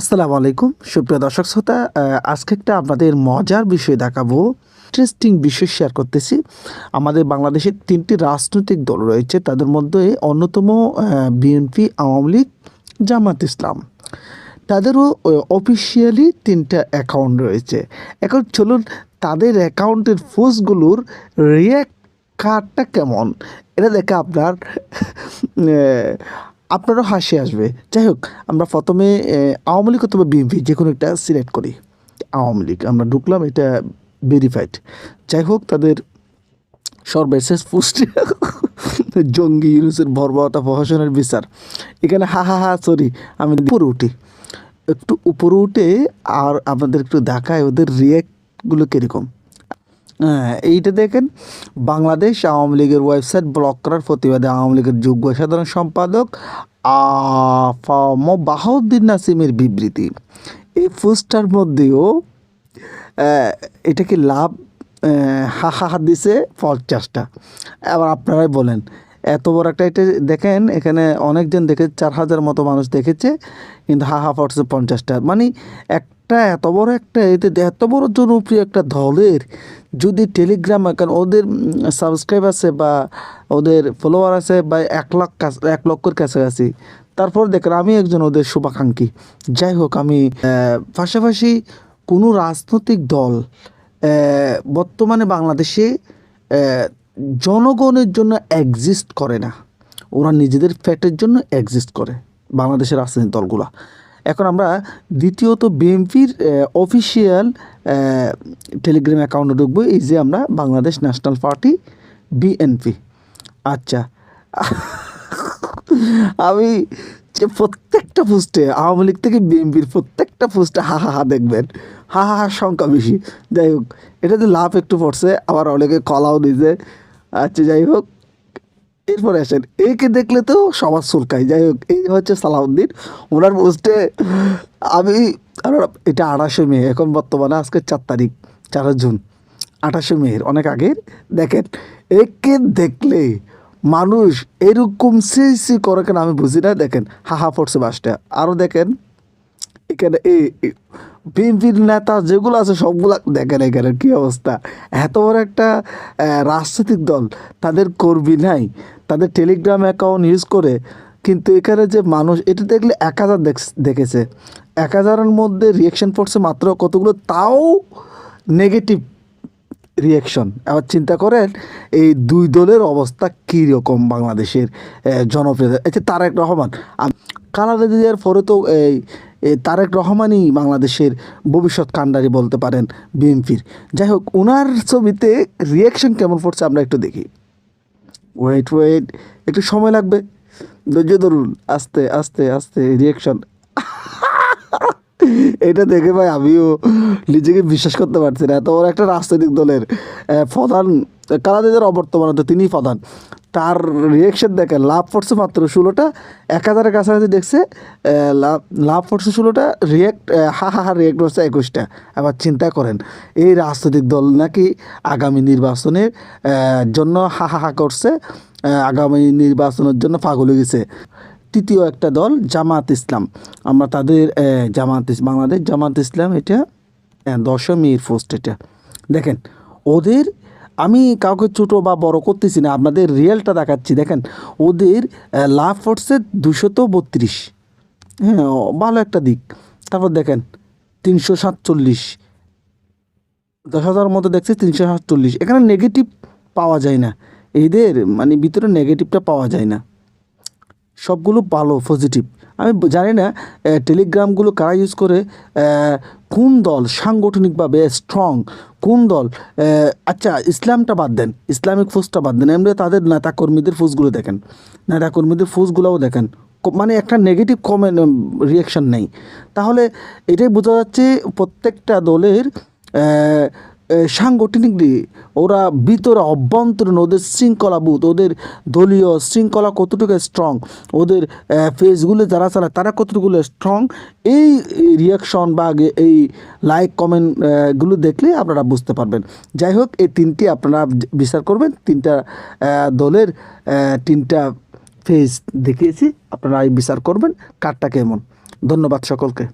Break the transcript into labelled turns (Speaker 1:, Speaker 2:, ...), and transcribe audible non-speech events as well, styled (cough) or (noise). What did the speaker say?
Speaker 1: আসসালামু আলাইকুম। সুপ্রিয় দর্শক শ্রোতা আজকে একটা আপনাদের মজার বিষয় দেখাবো ইন্টারেস্টিং বিষয় শেয়ার করতেছি। আমাদের বাংলাদেশের তিনটি রাজনৈতিক দল রয়েছে, তাদের মধ্যে অন্যতম বিএনপি, আওয়ামী লীগ, জামাত ইসলাম। তাদেরও অফিসিয়ালি তিনটা অ্যাকাউন্ট রয়েছে। এখন চলুন তাদের অ্যাকাউন্টের পোস্টগুলোর রিয়াক্ট কার্ডটা কেমন? এটা দেখে আপনার আপনারও হাসি আসবে। যাই হোক, আমরা প্রথমে আওয়ামী লীগ অথবা বিএনপি যে কোনো একটা সিলেক্ট করি। আওয়ামী লীগ, আমরা ঢুকলাম, এটা ভেরিফাইড যাই হোক, তাদের সর্বশেষ পোস্টে (laughs) জঙ্গি ইউনুসের বর্বরতা প্রশাসনের বিচার। এখানে হা হা হা সরি আমি উপরে উঠি। একটু উপরে উঠে আর আপনাদের একটু দেখায় ওদের রিয়াক্টগুলো কীরকম। এইটা দেখেন বাংলাদেশ আওয়ামী লীগের ওয়েবসাইট ব্লক করার প্রতিবাদে আওয়ামী লীগের যোগ্য সাধারণ সম্পাদক আফম বাহাউদ্দিন নাসিমের বিবৃতি। এই পোস্টার মধ্যেও আহ, এটা কি লাভ? হা হা হা দিছে পঞ্চাশটা। এবার আপনারাই বলেন এত বড় একটা এটা দেখেন এখানে অনেকজন দেখে চার হাজার মতো মানুষ দেখেছে কিন্তু হা হা পড়ছে পঞ্চাশটা। মানে একটা, এত বড় একটা এতে এত বড় জনপ্রিয় একটা দলের যদি টেলিগ্রাম এখন ওদের সাবস্ক্রাইব আছে বা ওদের ফলোয়ার আছে বা এক লাখ এক লক্ষের কাছাকাছি, তারপর দেখেন আমি একজন ওদের শুভাকাঙ্ক্ষী। যাই হোক, আমি পাশাপাশি কোনো রাজনৈতিক দল বর্তমানে বাংলাদেশে জনগণের জন্য এক্সিস্ট করে না। ওরা নিজেদের ফ্যাটের জন্য এক্সিস্ট করে, বাংলাদেশের রাজনৈতিক দলগুলা। এখন আমরা দ্বিতীয়ত বিএনপির অফিসিয়াল টেলিগ্রাম অ্যাকাউন্টে ঢুকবো, এই যে আমরা বাংলাদেশ ন্যাশনাল পার্টি বিএনপি আচ্ছা আমি যে প্রত্যেকটা পোস্টে আওয়ামী লীগ থেকে বিএনপির প্রত্যেকটা পোস্টে হা হা হা দেখবেন, হা হা হা সংখ্যা বেশি। যাই হোক, এটাতে লাভ একটু পড়ছে, আবার অনেকে কলাও দিছে আচ্ছা যাই হোক এরপরে আসেন, একে দেখলে তো সবার চুলকায়। যাই হোক, এই হচ্ছে সালাউদ্দিন। ওনার পোস্টে আমি এটা আঠাশে মে, এখন বর্তমানে আজকে চার তারিখ, চার জুন, আঠাশে মেয়ের অনেক আগের দেখেন, একে দেখলে মানুষ এরকম সি সি করে কেন আমি বুঝি না। দেখেন হা হা পড়ছে বাসটা আরও দেখেন, এখানে এই বিএনপির নেতা যেগুলো আছে সবগুলা দেখেন এখানে কী অবস্থা। এত বড় একটা রাজনৈতিক দল, তাদের কর্মী নাই, তাদের টেলিগ্রাম অ্যাকাউন্ট ইউজ করে, কিন্তু এখানে যে মানুষ, এটা দেখলে এক হাজার দেখ- দেখেছে। এক হাজারের মধ্যে রিয়েকশন পড়ছে মাত্র কতগুলো, তাও নেগেটিভ রিয়াকশন আবার চিন্তা করেন, এই দুই দলের অবস্থা কী রকম বাংলাদেশের জনপ্রিয়তা। আচ্ছা তারেক রহমান কানাডা দেওয়ার পরে তো এই এই তারেক রহমানই বাংলাদেশের ভবিষ্যৎ কাণ্ডারি বলতে পারেন বিএনপির। যাই হোক ওনার ছবিতে রিয়াকশন কেমন পড়ছে আমরা একটু দেখি। ওয়েট ওয়েট একটু সময় লাগবে? ধৈর্য ধরুন, আস্তে আস্তে আস্তে রিয়াকশন (laughs) এটা দেখে ভাই আমিও নিজেকে বিশ্বাস করতে পারছি না। এত বড় একটা রাজনৈতিক দলের প্রধান কালাদিদের অবর্তমানে তো তিনিই প্রধান। তার রিয়েকশন দেখেন লাভ পড়ছে মাত্র ষোলোটা এক হাজারের কাছাকাছি দেখছে লাভ লাভ ষোলোটা রিয়েক্ট হা হা হা রিয়েক্ট হচ্ছে একুশটা। আবার চিন্তা করেন, এই রাজনৈতিক দল নাকি আগামী নির্বাচনের জন্য হা হা হা করছে আগামী নির্বাচনের জন্য পাগল হয়ে গেছে। তৃতীয় একটা দল, জামাত ইসলাম। আমরা তাদের জামাত বাংলাদেশ জামাত ইসলাম, এটা দশমীর পোস্ট এটা। দেখেন, ওদের আমি কাউকে ছোটো বা বড় করতেছি না, আপনাদের রিয়েলটা দেখাচ্ছি। দেখেন, ওদের লাভ পড়ছে দুশত বত্রিশ। হ্যাঁ ভালো একটা দিক। তারপর দেখেন, তিনশো সাতচল্লিশ। দশ হাজার মতো দেখছে, তিনশো সাতচল্লিশ। এখানে নেগেটিভ পাওয়া যায় না। এদের মানে ভিতরে নেগেটিভটা পাওয়া যায় না। সবগুলো ভালো পজিটিভ আমি জানি না টেলিগ্রামগুলো কারা ইউজ করে কোন দল সাংগঠনিকভাবে স্ট্রং কোন দল আচ্ছা ইসলামটা বাদ দেন, ইসলামিক ফোর্সটা বাদ দেন, এমনি তাদের নেতাকর্মীদের ফোর্সগুলো দেখেন, নেতাকর্মীদের ফোর্সগুলোও দেখেন মানে একটা নেগেটিভ কমেন্ট রিয়াকশন নেই। তাহলে এটাই বোঝা যাচ্ছে প্রত্যেকটা দলের সাংগঠনিকলি ওরা ভিতরে অভ্যন্তরীণ ওদের শৃঙ্খলাবোধ ওদের দলীয় শৃঙ্খলা কতটুকু স্ট্রং ওদের ফেসগুলো যারা চালায়, তারা কতটুকু স্ট্রং এই রিয়াকশন বা এই লাইক কমেন্টগুলো দেখলে আপনারা বুঝতে পারবেন। যাই হোক, এই তিনটি আপনারা বিচার করবেন, তিনটা দলের তিনটা ফেস দেখিয়েছি, আপনারা এই বিচার করবেন, কারটা কেমন? ধন্যবাদ সকলকে।